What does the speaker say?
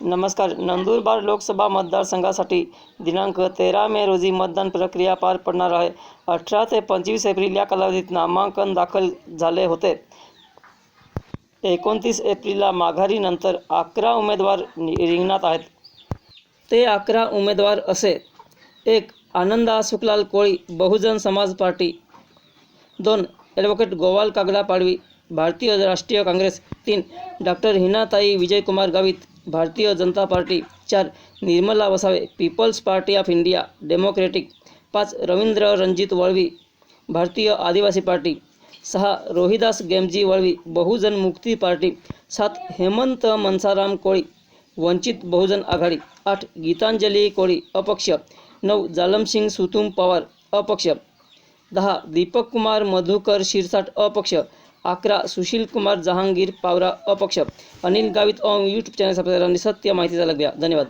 नमस्कार. नंदुरबार लोकसभा मतदारसंघासाठी दिनांक तेरा मे रोजी मतदान प्रक्रिया पार पडणार आहे. अठरा ते पंचवीस एप्रिल या कालावधीत नामांकन दाखल झाले होते. एकोणतीस एप्रिलला माघारीनंतर अकरा उमेदवार रिंगणात आहेत. ते अकरा उमेदवार असे. एक आनंदा सुखलाल कोळी बहुजन समाज पार्टी. दोन ॲडव्होकेट गोवाल कागडा पाडवी भारतीय राष्ट्रीय काँग्रेस तीन डॉक्टर हिनाताई विजयकुमार गावित भारतीय जनता पार्टी चार Nirmala Vasave peoples party of India democratic पाच रवींद्र रणजित वळवी भारतीय आदिवासी पार्टी सहा रोहिदास गेमजी वळवी बहुजन मुक्ती पार्टी सात हेमंत मनसाराम कोळी वंचित बहुजन आघाडी आठ गीतांजली कोळी अपक्ष नऊ जालमसिंग सुतुम पवार अपक्ष. दहा दीपक कुमार मधुकर शिरसाट अपक्ष. अकरा सुशील कुमार जहांगीर पावरा अपक्ष. Anil Gavit on YouTube channel सबस्क्राईबरांनी आणि सत्य माहितीचा लग द्या. धन्यवाद.